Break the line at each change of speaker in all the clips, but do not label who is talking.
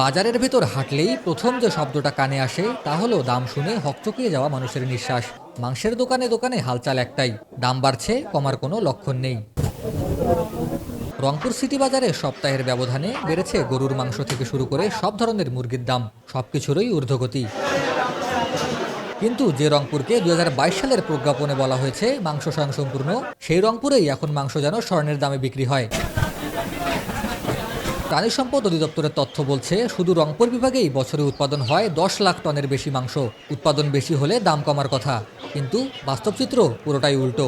বাজারের ভেতর হাঁটলেই প্রথম যে শব্দটা কানে আসে, তা হলো দাম শুনে হকচকিয়ে যাওয়া মানুষের নিঃশ্বাস। মাংসের দোকানে দোকানে হালচাল একটাই, দাম বাড়ছে, কমার কোনো লক্ষণ নেই। রংপুর সিটি বাজারে সপ্তাহের ব্যবধানে বেড়েছে গরুর মাংস থেকে শুরু করে সব ধরনের মুরগির দাম, সবকিছুরই ঊর্ধ্বগতি। কিন্তু যে রংপুরকে দু হাজার বাইশ সালের প্রজ্ঞাপনে বলা হয়েছে মাংস স্বয়ংসম্পূর্ণ, সেই রংপুরেই এখন মাংস যেন স্বর্ণের দামে বিক্রি হয়। প্রাণী সম্পদ অধিদপ্তরের তথ্য বলছে, শুধু রংপুর বিভাগেই বছরে উৎপাদন হয় দশ লাখ টনের বেশি মাংস। উৎপাদন বেশি হলে দাম কমার কথা, কিন্তু বাস্তব চিত্র পুরোটাই উল্টো।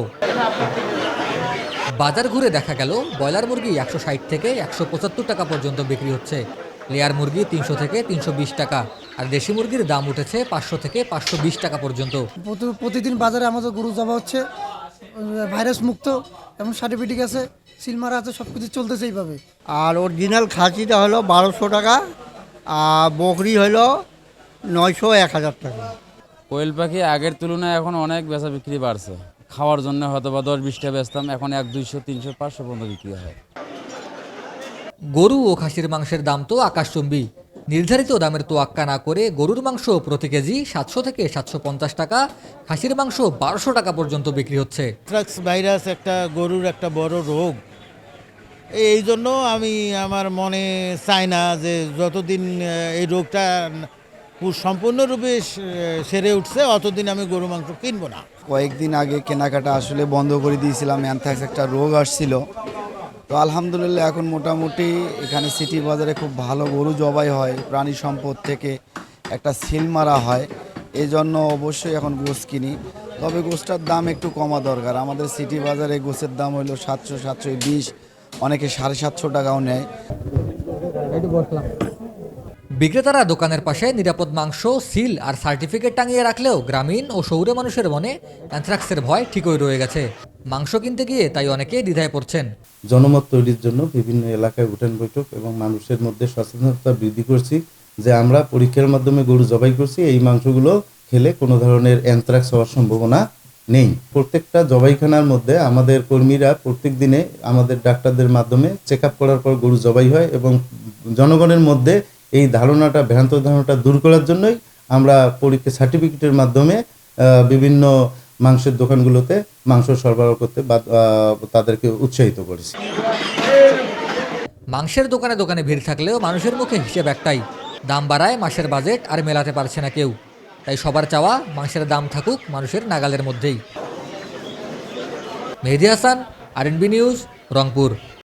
বাজার ঘুরে দেখা গেল, ব্রয়লার মুরগি একশো ষাট থেকে একশো পঁচাত্তর টাকা পর্যন্ত বিক্রি হচ্ছে। লেয়ার মুরগি তিনশো থেকে তিনশো বিশ টাকা, আর দেশি মুরগির দাম উঠেছে পাঁচশো থেকে পাঁচশো বিশ টাকা পর্যন্ত।
প্রতিদিন বাজারে আমাদের গরু জবা হচ্ছে ভাইরাস মুক্ত এমন সার্টিফিকেট আছে সিলমারা আছে সব কিছু চলতেছে এইভাবে।
আর অরিজিনাল খাসিটা হলো বারোশো টাকা আর বকরি হলো নয়শো এক হাজার টাকা।
কোয়েল পাখি আগের তুলনায় এখন অনেক বেচা বিক্রি বাড়ছে। খাওয়ার জন্য হয়তো বা দশ বিশটা বেচতাম এখন এক দুইশো তিনশো পাঁচশো পর্যন্ত বিক্রি হয়।
গরু ও খাসির মাংসের দাম তো আকাশচুম্বী। নির্ধারিত দামের তোয়াক্কা না করে গরুর মাংস প্রতি কেজি সাতশো থেকে সাতশো পঞ্চাশ টাকা খাসির মাংস বারোশো টাকা পর্যন্ত বিক্রি হচ্ছে।
ট্রাক্স ভাইরাস একটা গরুর একটা বড় রোগ। এই জন্য আমি আমার মনে চাই না যে যতদিন এই রোগটা সম্পূর্ণরূপে সেরে উঠছে অতদিন আমি গরু মাংস কিনবো না।
কয়েকদিন আগে কেনাকাটা আসলে বন্ধ করে দিয়েছিলাম অ্যানথ্রাক্স একটা রোগ আসছিল। তো আলহামদুলিল্লাহ এখন মোটামুটি এখানে সিটি বাজারে খুব ভালো গরু জবাই হয়, প্রাণী সম্পদ থেকে একটা সিল মারা হয়। এই জন্য অবশ্যই এখন গোস কিনি। তবে গোসটার দাম একটু কমা দরকার। আমাদের সিটি বাজারে গোসের দাম হলো সাতশো সাতশো বিশ, অনেকে সাড়ে সাতশো টাকাও নেয়।
বিক্রেতারা দোকানের পাশে নিরাপদ মাংস, সিল আর সার্টিফিকেট টাঙিয়ে রাখলেও গ্রামীণ ও শহুরে মানুষের মনে অ্যানথ্রাক্সের ভয় ঠিকই রয়ে গেছে। মাংস কিনতে গিয়ে তাই অনেকে দ্বিধায় পড়ছেন।
জনমত তৈরির জন্য বিভিন্ন এলাকায় উঠান বৈঠক এবং মানুষের মধ্যে সচেতনতা বৃদ্ধি করছি যে আমরা পরীক্ষার মাধ্যমে গরু জবাই করছি, এই মাংসগুলো খেলে কোনো ধরনের অ্যান্থ্রাক্স হওয়ার সম্ভাবনা নেই। প্রত্যেকটা জবাইখানার মধ্যে আমাদের কর্মীরা প্রত্যেক দিনে আমাদের ডাক্তারদের মাধ্যমে চেক আপ করার পর গরু জবাই হয় এবং জনগণের মধ্যে এই ধারণাটা, ভ্রান্ত ধারণাটা দূর করার জন্যই আমরা পরীক্ষা সার্টিফিকেটের মাধ্যমে বিভিন্ন মাংসের দোকানগুলোতে মাংস সরবরাহ করতে বা তাদেরকে উৎসাহিত করেছি।
মাংসের দোকানে দোকানে ভিড় থাকলেও মানুষের মুখে হিসেব একটাই। দাম বাড়ায়, মাসের বাজেট আর মেলাতে পারছে না কেউ। তাই সবার চাওয়া মাংসের দাম থাকুক মানুষের নাগালের মধ্যেই। Mehedi Hasan, R news, Rangpur.